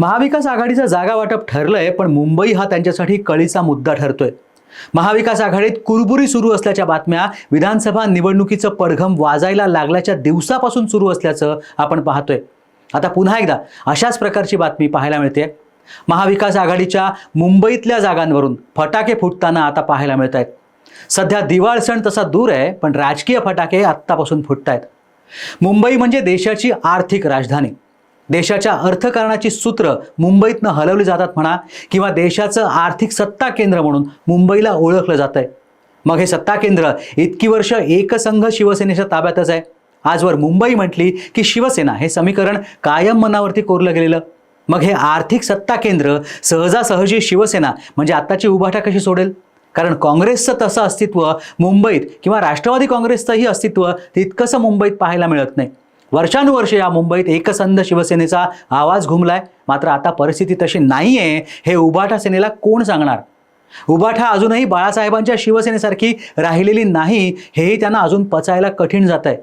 महाविकास आघाडीचं जागा वाटप ठरलंय पण मुंबई हा त्यांच्यासाठी कळीचा मुद्दा ठरतोय. महाविकास आघाडीत कुरबुरी सुरू असल्याच्या बातम्या विधानसभा निवडणुकीचं पडघम वाजायला लागल्याच्या दिवसापासून सुरू असल्याचं आपण पाहतोय. आता पुन्हा एकदा अशाच प्रकारची बातमी पाहायला मिळते. महाविकास आघाडीच्या मुंबईतल्या जागांवरून फटाके फुटताना आता पाहायला मिळत आहेत सध्या दिवाळ सण तसा दूर आहे पण राजकीय फटाके आत्तापासून फुटत आहेत मुंबई म्हणजे देशाची आर्थिक राजधानी. देशाच्या अर्थकारणाची सूत्र मुंबईतनं हलवली जातात म्हणा किंवा देशाचं आर्थिक सत्ता केंद्र म्हणून मुंबईला ओळखलं जात आहे मग हे सत्ता केंद्र इतकी वर्ष एकसंघ शिवसेनेच्या ताब्यातच आहे. आजवर मुंबई म्हटली की शिवसेना हे समीकरण कायम मनावरती कोरलं गेलेलं. मग हे आर्थिक सत्ता केंद्र सहजासहजी शिवसेना म्हणजे आत्ताची उभाटा कशी सोडेल? कारण काँग्रेसचं तसं अस्तित्व मुंबईत किंवा राष्ट्रवादी काँग्रेसचंही अस्तित्व तितकंसं मुंबईत पाहायला मिळत नाही. वर्षानुवर्षे या मुंबईत एकसंध शिवसेनेचा आवाज घुमलाय. मात्र आता परिस्थिती तशी नाही आहे हे उबाठा सेनेला कोण सांगणार? उभाठा अजूनही बाळासाहेबांच्या शिवसेनेसारखी राहिलेली नाही हेही त्यांना अजून पचायला कठीण जात आहे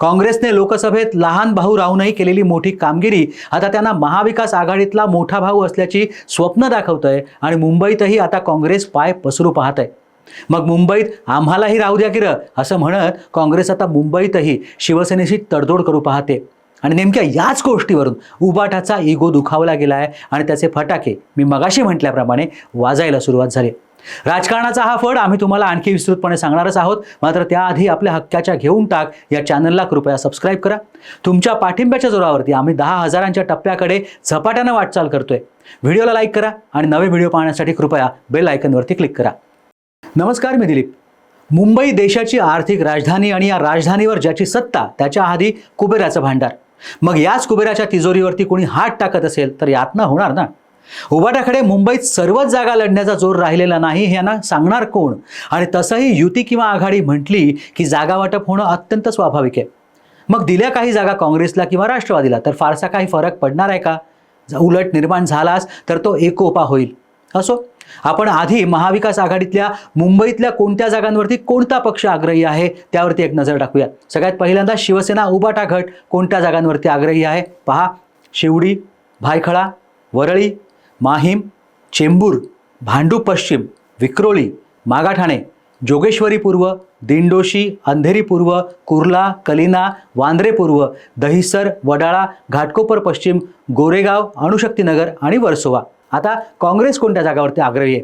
काँग्रेसने लोकसभेत लहान भाऊ राहूनही केलेली मोठी कामगिरी आता त्यांना महाविकास आघाडीतला मोठा भाऊ असल्याची स्वप्न दाखवत आहे आणि मुंबईतही आता काँग्रेस पाय पसरू पाहत आहे मग मुंबईत आम्हालाही राहू द्या की र असं म्हणत काँग्रेस आता मुंबईतही शिवसेनेशी तडजोड करू पाहते. आणि नेमक्या याच गोष्टीवरून उबाटाचा इगो दुखावला गेला आहे आणि त्याचे फटाके मी मगाशी म्हटल्याप्रमाणे वाजायला सुरुवात झाली. राजकारणाचा हा फड आम्ही तुम्हाला आणखी विस्तृतपणे सांगणारच आहोत. मात्र त्याआधी आपल्या हक्काच्या घेऊन टाक या चॅनलला कृपया सबस्क्राईब करा. तुमच्या पाठिंब्याच्या जोरावरती आम्ही दहा हजारांच्या टप्प्याकडे झपाट्यानं वाटचाल करतोय. व्हिडिओला लाईक करा आणि नवे व्हिडिओ पाहण्यासाठी कृपया बेल आयकनवरती क्लिक करा. नमस्कार मी दिलीप. मुंबई देशाची आर्थिक राजधानी आणि या राजधानीवर ज्याची सत्ता त्याच्या आधी कुबेराचं भांडार. मग याच कुबेराच्या तिजोरीवरती कोणी हात टाकत असेल तर यातना होणार ना? उभाट्याकडे मुंबईत सर्वच जागा लढण्याचा जोर राहिलेला नाही हे यांना सांगणार कोण? आणि तसंही युती किंवा आघाडी म्हटली की जागा वाटप होणं अत्यंत स्वाभाविक आहे. मग दिल्या काही जागा काँग्रेसला किंवा राष्ट्रवादीला तर फारसा काही फरक पडणार आहे का? उलट निर्माण झालाच तर तो एकोपा होईल. असो. आपण आधी महाविकास आघाडीतल्या मुंबईतल्या कोणत्या जागांवरती कोणता पक्ष आग्रही आहे त्यावरती एक नजर टाकूया सगळ्यात पहिल्यांदा शिवसेना उबाटा गट कोणत्या जागांवरती आग्रही आहे? पहा शिवडी भायखळा वरळी माहीम चेंबूर भांडूप पश्चिम विक्रोळी मागाठाणे जोगेश्वरी पूर्व दिंडोशी अंधेरी पूर्व कुर्ला कलिना वांद्रे पूर्व दहिसर वडाळा घाटकोपर पश्चिम गोरेगाव अणुशक्तीनगर आणि वर्सोवा. आता काँग्रेस कोणत्या जागावरती आग्रही आहे?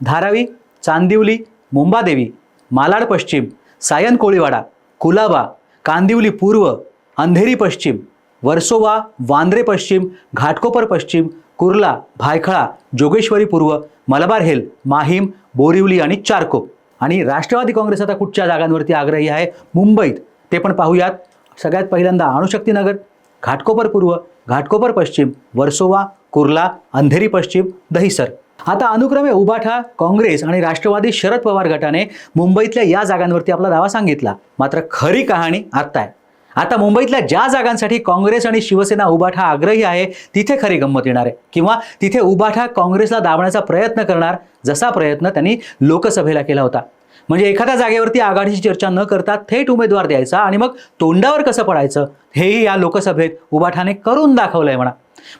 धारावी चांदिवली मुंबादेवी मालाड पश्चिम सायन कोळीवाडा कुलाबा कांदिवली पूर्व अंधेरी पश्चिम वर्सोवा वांद्रे पश्चिम घाटकोपर पश्चिम कुर्ला भायखळा जोगेश्वरी पूर्व मलबार हिल माहीम बोरिवली आणि चारकोप. आणि राष्ट्रवादी काँग्रेस आता कुठच्या जागांवरती आग्रही आहे? मुंबईत. ते पण पाहूयात. सगळ्यात पहिल्यांदा अणुशक्तीनगर घाटकोपर पूर्व घाटकोपर पश्चिम वर्सोवा कुर्ला अंधेरी पश्चिम दहिसर. आता अनुक्रमे उबाठा काँग्रेस आणि राष्ट्रवादी शरद पवार गटाने मुंबईतल्या या जागांवरती आपला दावा सांगितला. मात्र खरी कहाणी आत्ता आहे. आता मुंबईतल्या ज्या जागांसाठी काँग्रेस आणि शिवसेना उबाठा आग्रही आहे तिथे खरी गंमत येणार आहे. किंवा तिथे उबाठा काँग्रेसला दाबण्याचा प्रयत्न करणार जसा प्रयत्न त्यांनी लोकसभेला केला होता. म्हणजे एखाद्या जागेवरती आघाडीची चर्चा न करता थेट उमेदवार द्यायचा आणि मग तोंडावर कसं पडायचं हेही या लोकसभेत उबाठाने करून दाखवलंय म्हणा.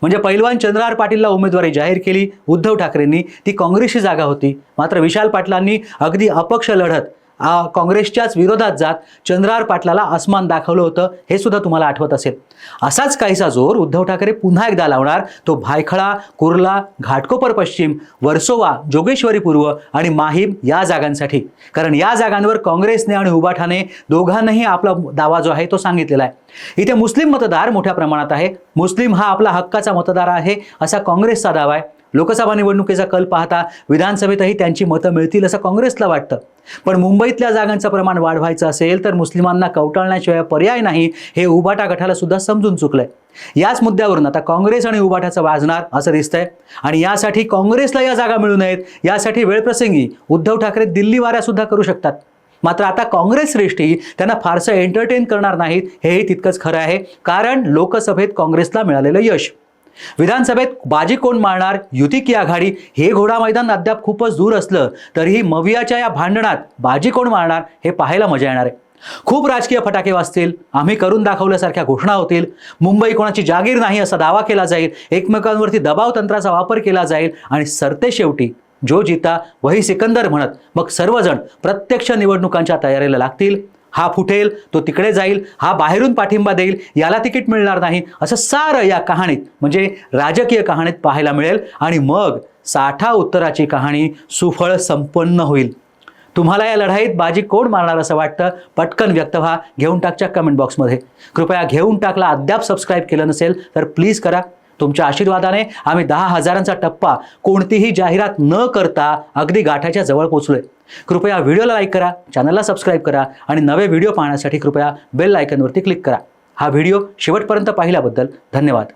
म्हणजे पैलवान चंद्रहार पाटीलला उमेदवारी जाहीर केली उद्धव ठाकरेंनी ती काँग्रेसची जागा होती. मात्र विशाल पाटलांनी अगदी अपक्ष लढत काँग्रेसच्याच विरोधात जात चंद्रार पाटलाला अस्मान दाखवलं होतं हे सुद्धा तुम्हाला आठवत असेल. असाच काहीसा जोर उद्धव ठाकरे पुन्हा एकदा लावणार तो भायखळा कुर्ला घाटकोपर पश्चिम वर्सोवा जोगेश्वरी पूर्व आणि माहीम या जागांसाठी. कारण या जागांवर काँग्रेसने आणि उबाठाने दोघांनाही आपला दावा जो आहे तो सांगितलेला आहे. इथे मुस्लिम मतदार मोठ्या प्रमाणात आहे. मुस्लिम हा आपला हक्काचा मतदार आहे असा काँग्रेसचा दावा आहे. लोकसभा निवडणुकीचा कल पाहता विधानसभेतही त्यांची मतं मिळतील असं काँग्रेसला वाटतं. पण मुंबईतल्या जागांचं प्रमाण वाढवायचं असेल तर मुस्लिमांना कवटाळण्याशिवाय पर्याय नाही हे उभाटा गटाला सुद्धा समजून चुकलंय. याच मुद्द्यावरून आता काँग्रेस आणि उभाटाचं वाजणार असं दिसतंय. आणि यासाठी काँग्रेसला या जागा मिळू नयेत यासाठी वेळप्रसंगी उद्धव ठाकरे दिल्ली वाऱ्या सुद्धा करू शकतात. मात्र आता काँग्रेस श्रेष्ठी त्यांना फारसं एंटरटेन करणार नाहीत हेही तितकंच खरं आहे. कारण लोकसभेत काँग्रेसला मिळालेलं यश. विधानसभेत बाजी कोण मारणार युती की आघाडी? हे घोडा मैदान अद्याप खूपच दूर असलं तरीही मवियाच्या या भांडणात बाजी कोण मारणार हे पाहायला मजा येणार आहे. खूप राजकीय फटाके वाजतील आम्ही करून दाखवल्यासारख्या घोषणा होतील मुंबई कोणाची जागीर नाही असा दावा केला जाईल एकमेकांवरती दबाव तंत्राचा वापर केला जाईल आणि सरते शेवटी जो जिता वही सिकंदर म्हणत मग सर्वजण प्रत्यक्ष निवडणुकांच्या तयारीला लागतील. हा फुटेल तो तिकडे जाईल हा बाहेरून पाठिंबा देईल याला तिकीट मिळणार नाही असं सारं या कहाणीत म्हणजे राजकीय कहाणीत पाहायला मिळेल. आणि मग साठा उत्तराची कहाणी सुफळ संपन्न होईल. तुम्हाला या लढाईत बाजी कोण मारणार असं वाटतं? पटकन व्यक्त व्हा घेऊन टाकच्या कमेंट बॉक्समध्ये कृपया घेऊन टाकला अद्याप सबस्क्राईब केलं नसेल तर प्लीज करा. तुमच्या आशीर्वादाने आम्ही दहा हजारांचा टप्पा कोणतीही जाहिरात न करता अगदी गाठाच्या जवळ पोचलोय कृपया व्हिडिओला लाईक करा चॅनलला सबस्क्राईब करा आणि नवे व्हिडिओ पाहण्यासाठी कृपया बेल आयकनवरती क्लिक करा. हा व्हिडिओ शेवटपर्यंत पाहिल्याबद्दल धन्यवाद.